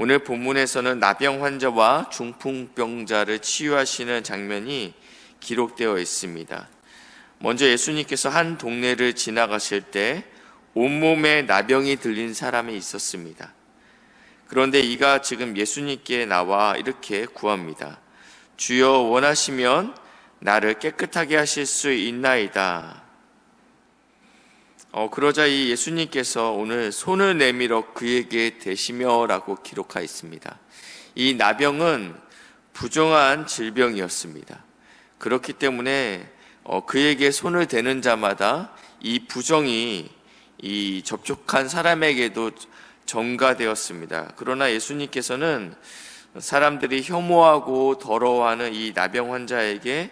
오늘 본문에서는 나병 환자와 중풍병자를 치유하시는 장면이 기록되어 있습니다. 먼저 예수님께서 한 동네를 지나가실 때 온몸에 나병이 들린 사람이 있었습니다. 그런데 이가 지금 예수님께 나와 이렇게 구합니다. 주여 원하시면 나를 깨끗하게 하실 수 있나이다. 어, 그러자 이 예수님께서 오늘 손을 내밀어 그에게 대시며라고 기록하였습니다. 이 나병은 부정한 질병이었습니다. 그렇기 때문에 어, 그에게 손을 대는 자마다 이 부정이 이 접촉한 사람에게도 전가되었습니다. 그러나 예수님께서는 사람들이 혐오하고 더러워하는 이 나병 환자에게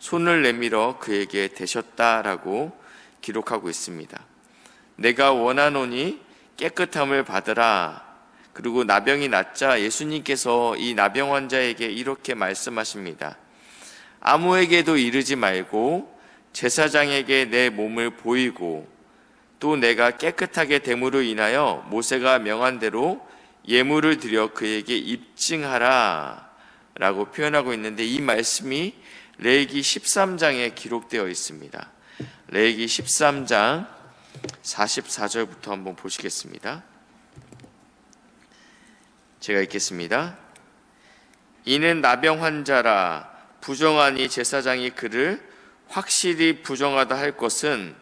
손을 내밀어 그에게 대셨다라고 기록하고 있습니다. 내가 원하노니 깨끗함을 받으라. 그리고 나병이 낫자 예수님께서 이 나병 환자에게 이렇게 말씀하십니다. 아무에게도 이르지 말고 제사장에게 내 몸을 보이고 또 내가 깨끗하게 됨으로 인하여 모세가 명한 대로 예물을 드려 그에게 입증하라 라고 표현하고 있는데 이 말씀이 레기 13장에 기록되어 있습니다. 레기 13장 44절부터 한번 보시겠습니다. 제가 읽겠습니다. 이는 나병 환자라 부정하니 제사장이 그를 확실히 부정하다 할 것은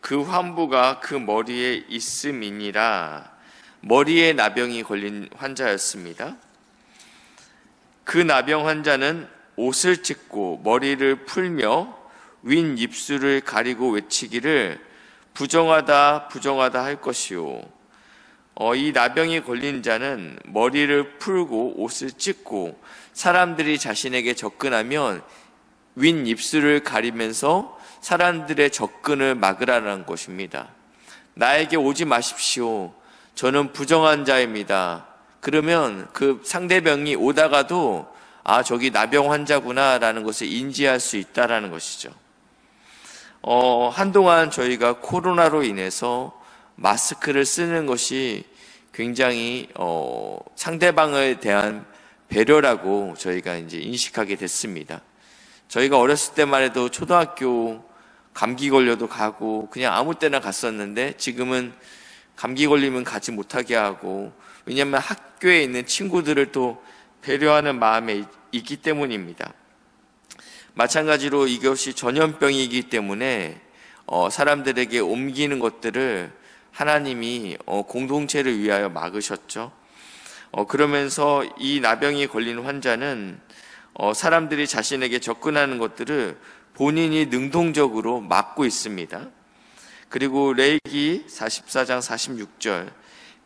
그 환부가 그 머리에 있음이니라 머리에 나병이 걸린 환자였습니다. 그 나병 환자는 옷을 찢고 머리를 풀며 윈 입술을 가리고 외치기를 부정하다 부정하다 할 것이요. 어, 이 나병이 걸린 자는 머리를 풀고 옷을 찢고 사람들이 자신에게 접근하면 윈 입술을 가리면서 사람들의 접근을 막으라는 것입니다. 나에게 오지 마십시오. 저는 부정한 자입니다. 그러면 그 상대병이 오다가도 아, 저기 나병 환자구나라는 것을 인지할 수 있다라는 것이죠. 어, 한동안 저희가 코로나로 인해서 마스크를 쓰는 것이 굉장히 어, 상대방에 대한 배려라고 저희가 이제 인식하게 됐습니다. 저희가 어렸을 때만 해도 초등학교 감기 걸려도 가고 그냥 아무 때나 갔었는데 지금은 감기 걸리면 가지 못하게 하고 왜냐하면 학교에 있는 친구들을 또 배려하는 마음에 있기 때문입니다. 마찬가지로 이것이 전염병이기 때문에 어, 사람들에게 옮기는 것들을 하나님이 어, 공동체를 위하여 막으셨죠. 어, 그러면서 이 나병이 걸린 환자는 어, 사람들이 자신에게 접근하는 것들을 본인이 능동적으로 막고 있습니다. 그리고 레이기 44장 46절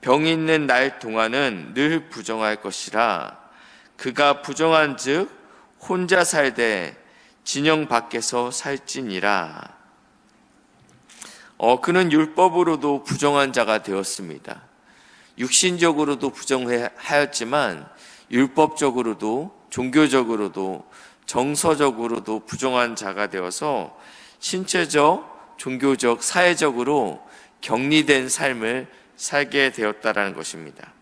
병 있는 날 동안은 늘 부정할 것이라 그가 부정한 즉 혼자 살되 진영 밖에서 살지니라 어, 그는 율법으로도 부정한 자가 되었습니다. 육신적으로도 부정하였지만 율법적으로도 종교적으로도 정서적으로도 부정한 자가 되어서 신체적, 종교적, 사회적으로 격리된 삶을 살게 되었다라는 것입니다.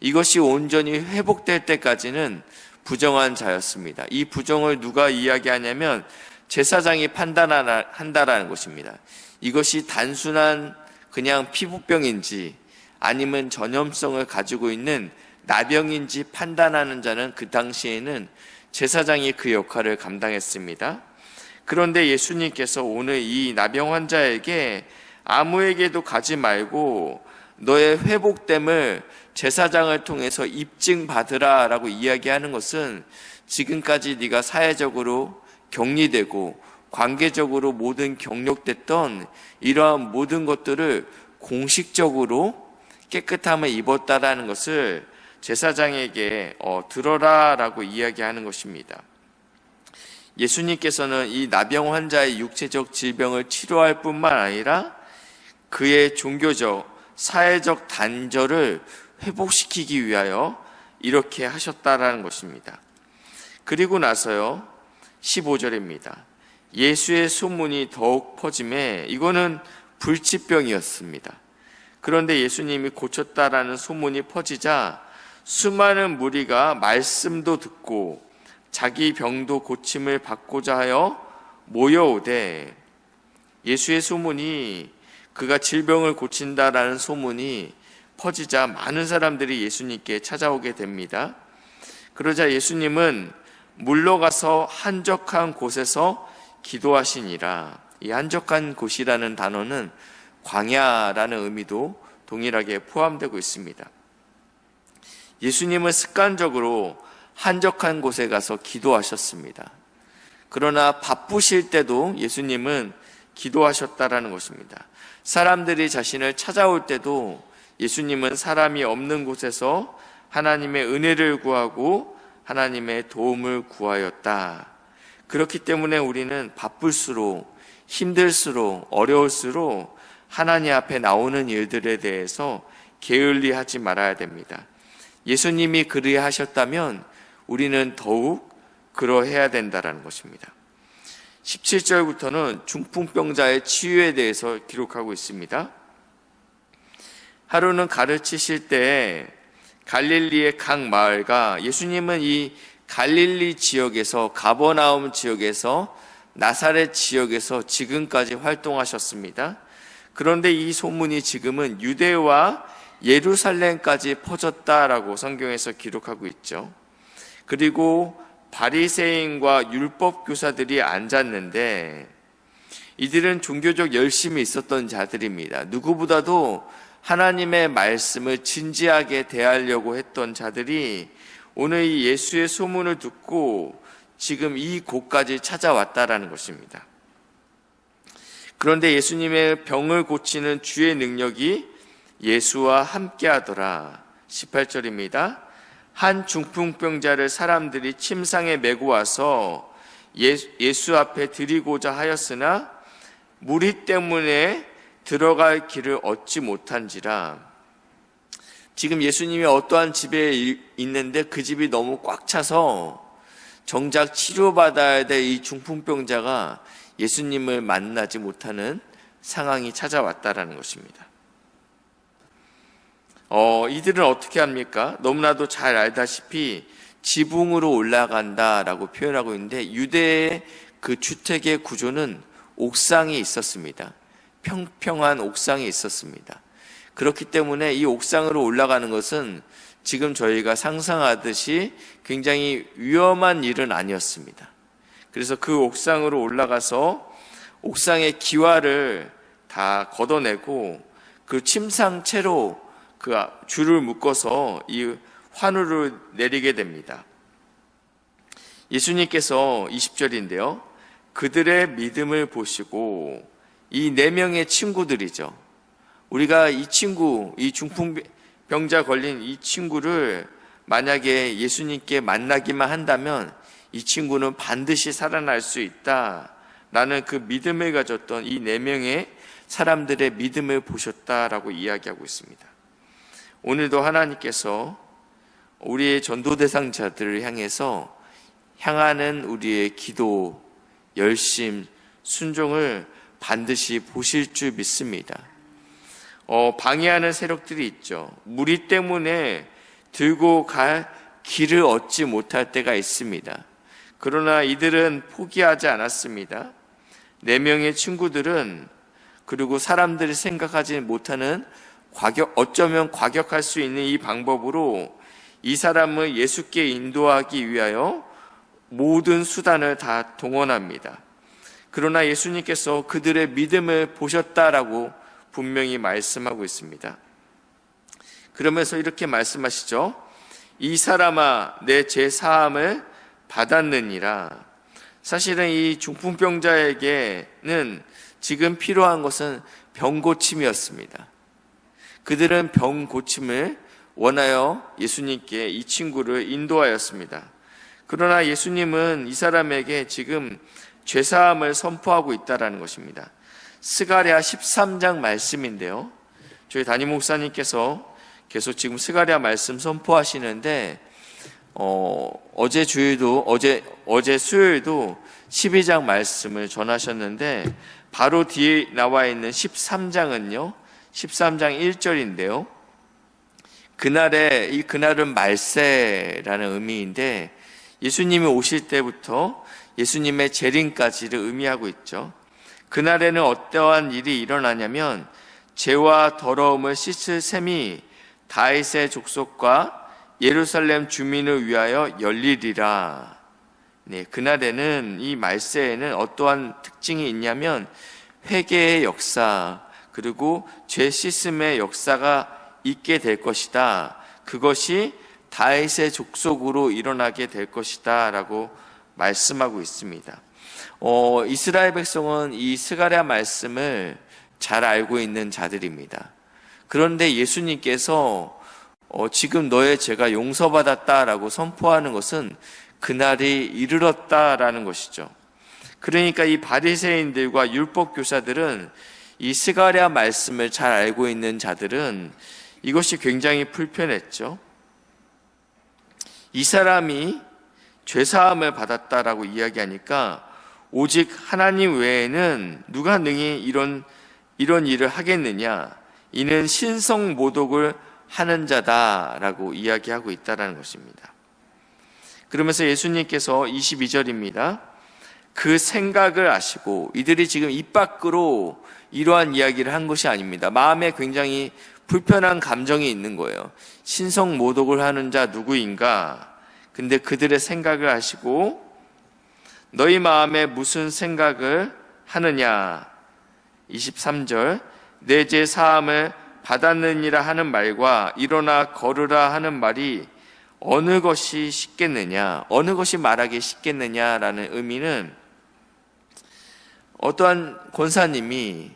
이것이 온전히 회복될 때까지는 부정한 자였습니다. 이 부정을 누가 이야기하냐면 제사장이 판단한다라는 것입니다. 이것이 단순한 그냥 피부병인지 아니면 전염성을 가지고 있는 나병인지 판단하는 자는 그 당시에는 제사장이 그 역할을 감당했습니다. 그런데 예수님께서 오늘 이 나병 환자에게 아무에게도 가지 말고 너의 회복됨을 제사장을 통해서 입증받으라라고 이야기하는 것은 지금까지 네가 사회적으로 격리되고 관계적으로 모든 경력됐던 이러한 모든 것들을 공식적으로 깨끗함을 입었다라는 것을 제사장에게 어, 들어라라고 이야기하는 것입니다. 예수님께서는 이 나병 환자의 육체적 질병을 치료할 뿐만 아니라 그의 종교적, 사회적 단절을 회복시키기 위하여 이렇게 하셨다라는 것입니다. 그리고 나서요, 15절입니다. 예수의 소문이 더욱 퍼짐에 이거는 불치병이었습니다. 그런데 예수님이 고쳤다라는 소문이 퍼지자 수많은 무리가 말씀도 듣고 자기 병도 고침을 받고자 하여 모여오되 예수의 소문이 그가 질병을 고친다라는 소문이 퍼지자 많은 사람들이 예수님께 찾아오게 됩니다. 그러자 예수님은 물러가서 한적한 곳에서 기도하시니라. 이 한적한 곳이라는 단어는 광야라는 의미도 동일하게 포함되고 있습니다. 예수님은 습관적으로 한적한 곳에 가서 기도하셨습니다. 그러나 바쁘실 때도 예수님은 기도하셨다라는 것입니다. 사람들이 자신을 찾아올 때도 예수님은 사람이 없는 곳에서 하나님의 은혜를 구하고 하나님의 도움을 구하였다. 그렇기 때문에 우리는 바쁠수록 힘들수록 어려울수록 하나님 앞에 나오는 일들에 대해서 게을리 하지 말아야 됩니다. 예수님이 그리하셨다면 우리는 더욱 그러해야 된다라는 것입니다. 17절부터는 중풍병자의 치유에 대해서 기록하고 있습니다. 하루는 가르치실 때 갈릴리의 각 마을과 예수님은 이 갈릴리 지역에서 가버나움 지역에서 나사렛 지역에서 지금까지 활동하셨습니다. 그런데 이 소문이 지금은 유대와 예루살렘까지 퍼졌다라고 성경에서 기록하고 있죠. 그리고 바리새인과 율법 교사들이 앉았는데 이들은 종교적 열심이 있었던 자들입니다. 누구보다도 하나님의 말씀을 진지하게 대하려고 했던 자들이 오늘 이 예수의 소문을 듣고 지금 이 곳까지 찾아왔다라는 것입니다. 그런데 예수님의 병을 고치는 주의 능력이 예수와 함께 하더라. 18절입니다. 한 중풍병자를 사람들이 침상에 메고 와서 예수 앞에 드리고자 하였으나 무리 때문에 들어갈 길을 얻지 못한지라. 지금 예수님이 어떠한 집에 있는데 그 집이 너무 꽉 차서 정작 치료받아야 될 이 중풍병자가 예수님을 만나지 못하는 상황이 찾아왔다라는 것입니다. 어, 이들은 어떻게 합니까? 너무나도 잘 알다시피 지붕으로 올라간다라고 표현하고 있는데 유대의 그 주택의 구조는 옥상이 있었습니다. 평평한 옥상이 있었습니다. 그렇기 때문에 이 옥상으로 올라가는 것은 지금 저희가 상상하듯이 굉장히 위험한 일은 아니었습니다. 그래서 그 옥상으로 올라가서 옥상의 기와를 다 걷어내고 그 침상채로 그 줄을 묶어서 이 환우를 내리게 됩니다. 예수님께서 20절인데요. 그들의 믿음을 보시고 이 네 명의 친구들이죠. 우리가 이 친구, 이 중풍병자 걸린 이 친구를 만약에 예수님께 만나기만 한다면 이 친구는 반드시 살아날 수 있다. 라는 그 믿음을 가졌던 이 네 명의 사람들의 믿음을 보셨다라고 이야기하고 있습니다. 오늘도 하나님께서 우리의 전도 대상자들을 향해서 향하는 우리의 기도, 열심, 순종을 반드시 보실 줄 믿습니다. 어, 방해하는 세력들이 있죠. 무리 때문에 들고 갈 길을 얻지 못할 때가 있습니다. 그러나 이들은 포기하지 않았습니다. 네 명의 친구들은 그리고 사람들이 생각하지 못하는 과격, 어쩌면 과격할 수 있는 이 방법으로 이 사람을 예수께 인도하기 위하여 모든 수단을 다 동원합니다. 그러나 예수님께서 그들의 믿음을 보셨다라고 분명히 말씀하고 있습니다. 그러면서 이렇게 말씀하시죠. 이 사람아, 내 죄사함을 받았느니라. 사실은 이 중풍병자에게는 지금 필요한 것은 병 고침이었습니다. 그들은 병 고침을 원하여 예수님께 이 친구를 인도하였습니다. 그러나 예수님은 이 사람에게 지금 죄사함을 선포하고 있다라는 것입니다. 스가랴 13장 말씀인데요. 저희 담임 목사님께서 계속 지금 스가랴 말씀 선포하시는데 어, 어제 주일도 어제 어제 수요일도 12장 말씀을 전하셨는데 바로 뒤에 나와 있는 13장은요. 13장 1절인데요. 그날에 이 그날은 말세라는 의미인데 예수님이 오실 때부터 예수님의 재림까지를 의미하고 있죠. 그날에는 어떠한 일이 일어나냐면 죄와 더러움을 씻을 셈이 다윗의 족속과 예루살렘 주민을 위하여 열리리라. 네, 그날에는 이 말세에는 어떠한 특징이 있냐면 회개의 역사 그리고 죄 씻음의 역사가 있게 될 것이다. 그것이 다윗의 족속으로 일어나게 될 것이다라고 말씀하고 있습니다. 어, 이스라엘 백성은 이 스가랴 말씀을 잘 알고 있는 자들입니다. 그런데 예수님께서 어, 지금 너의 죄가 용서받았다라고 선포하는 것은 그날이 이르렀다라는 것이죠. 그러니까 이 바리새인들과 율법 교사들은 이 스가랴 말씀을 잘 알고 있는 자들은 이것이 굉장히 불편했죠. 이 사람이 죄 사함을 받았다라고 이야기하니까 오직 하나님 외에는 누가 능히 이런 이런 일을 하겠느냐? 이는 신성 모독을 하는 자다라고 이야기하고 있다라는 것입니다. 그러면서 예수님께서 22절입니다. 그 생각을 아시고 이들이 지금 입 밖으로 이러한 이야기를 한 것이 아닙니다. 마음에 굉장히 불편한 감정이 있는 거예요. 신성 모독을 하는 자 누구인가? 근데 그들의 생각을 아시고 너희 마음에 무슨 생각을 하느냐? 23절 내 죄 사함을 받았느니라 하는 말과 일어나 걸으라 하는 말이 어느 것이 쉽겠느냐? 어느 것이 말하기 쉽겠느냐라는 의미는 어떠한 권사님이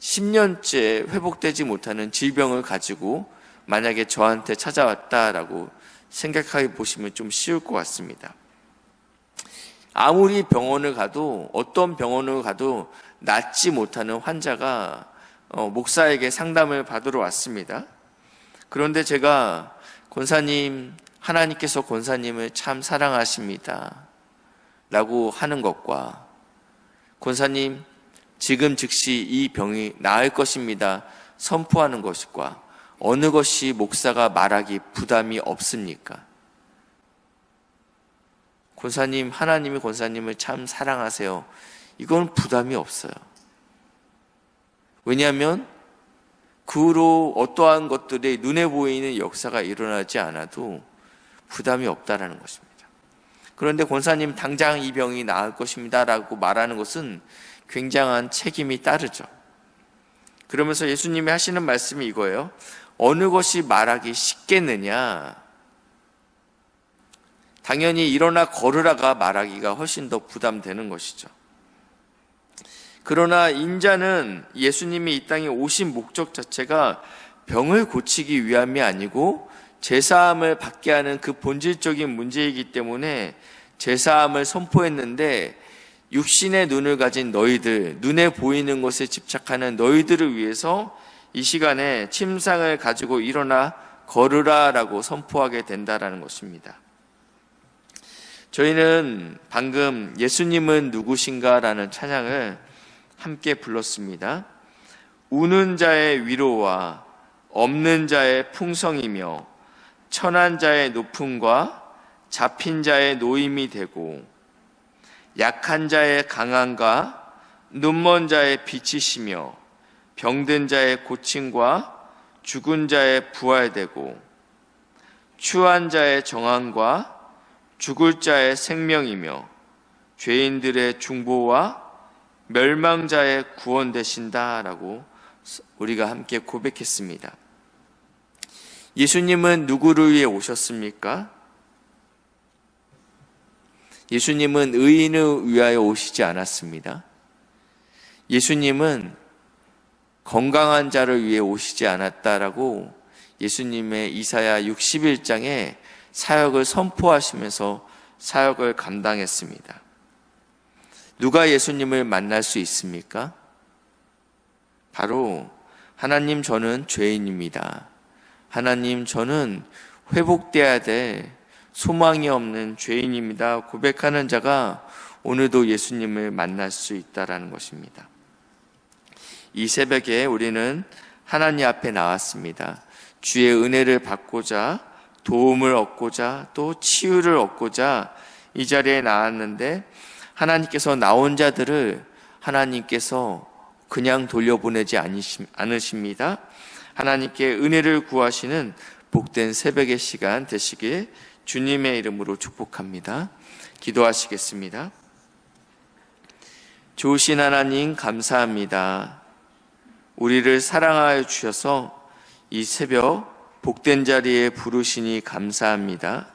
10년째 회복되지 못하는 질병을 가지고 만약에 저한테 찾아왔다라고 생각해 보시면 좀 쉬울 것 같습니다. 아무리 병원을 가도 어떤 병원을 가도 낫지 못하는 환자가 어, 목사에게 상담을 받으러 왔습니다. 그런데 제가 권사님 하나님께서 권사님을 참 사랑하십니다. 라고 하는 것과 권사님 지금 즉시 이 병이 나을 것입니다. 선포하는 것과 어느 것이 목사가 말하기 부담이 없습니까? 권사님, 하나님이 권사님을 참 사랑하세요. 이건 부담이 없어요. 왜냐하면 그 후로 어떠한 것들이 눈에 보이는 역사가 일어나지 않아도 부담이 없다라는 것입니다. 그런데 권사님 당장 이 병이 나을 것입니다라고 말하는 것은 굉장한 책임이 따르죠. 그러면서 예수님이 하시는 말씀이 이거예요. 어느 것이 말하기 쉽겠느냐? 당연히 일어나 걸으라가 말하기가 훨씬 더 부담되는 것이죠. 그러나 인자는 예수님이 이 땅에 오신 목적 자체가 병을 고치기 위함이 아니고 제사함을 받게 하는 그 본질적인 문제이기 때문에 제사함을 선포했는데 육신의 눈을 가진 너희들, 눈에 보이는 것에 집착하는 너희들을 위해서 이 시간에 침상을 가지고 일어나 걸으라라고 선포하게 된다라는 것입니다. 저희는 방금 예수님은 누구신가라는 찬양을 함께 불렀습니다. 우는 자의 위로와 없는 자의 풍성이며 천한 자의 높음과 잡힌 자의 노임이 되고 약한 자의 강함과 눈먼 자의 빛이시며 병든 자의 고침과 죽은 자의 부활되고 추한 자의 정함과 죽을 자의 생명이며 죄인들의 중보와 멸망자의 구원 되신다라고 우리가 함께 고백했습니다. 예수님은 누구를 위해 오셨습니까? 예수님은 의인을 위하여 오시지 않았습니다. 예수님은 건강한 자를 위해 오시지 않았다라고 예수님의 이사야 61장에 사역을 선포하시면서 사역을 감당했습니다. 누가 예수님을 만날 수 있습니까? 바로 하나님 저는 죄인입니다. 하나님 저는 회복돼야 될 소망이 없는 죄인입니다. 고백하는 자가 오늘도 예수님을 만날 수 있다라는 것입니다. 이 새벽에 우리는 하나님 앞에 나왔습니다. 주의 은혜를 받고자 도움을 얻고자 또 치유를 얻고자 이 자리에 나왔는데 하나님께서 나온 자들을 하나님께서 그냥 돌려보내지 않으십니다. 하나님께 은혜를 구하시는 복된 새벽의 시간 되시길 주님의 이름으로 축복합니다. 기도하시겠습니다. 좋으신 하나님 감사합니다. 우리를 사랑하여 주셔서 이 새벽 복된 자리에 부르시니 감사합니다.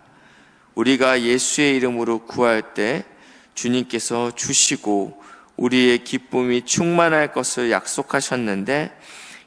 우리가 예수의 이름으로 구할 때 주님께서 주시고 우리의 기쁨이 충만할 것을 약속하셨는데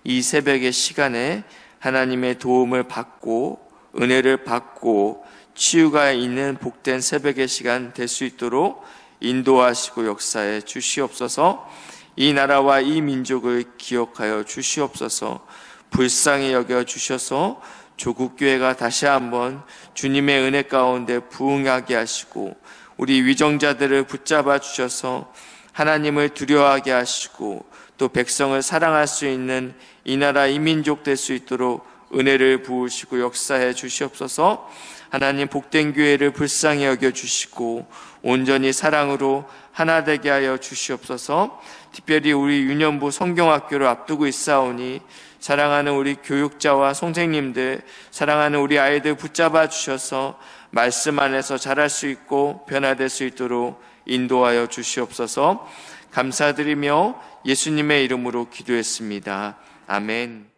이 새벽의 시간에 하나님의 도움을 받고 은혜를 받고 치유가 있는 복된 새벽의 시간 될 수 있도록 인도하시고 역사에 주시옵소서. 이 나라와 이 민족을 기억하여 주시옵소서. 불쌍히 여겨 주셔서 조국 교회가 다시 한번 주님의 은혜 가운데 부응하게 하시고 우리 위정자들을 붙잡아 주셔서 하나님을 두려워하게 하시고 또 백성을 사랑할 수 있는 이 나라 이 민족 될 수 있도록 은혜를 부으시고 역사해 주시옵소서. 하나님 복된 교회를 불쌍히 여겨 주시고 온전히 사랑으로 하나 되게 하여 주시옵소서. 특별히 우리 유년부 성경학교를 앞두고 있사오니 사랑하는 우리 교육자와 선생님들 사랑하는 우리 아이들 붙잡아 주셔서 말씀 안에서 자랄 수 있고 변화될 수 있도록 인도하여 주시옵소서. 감사드리며 예수님의 이름으로 기도했습니다. 아멘.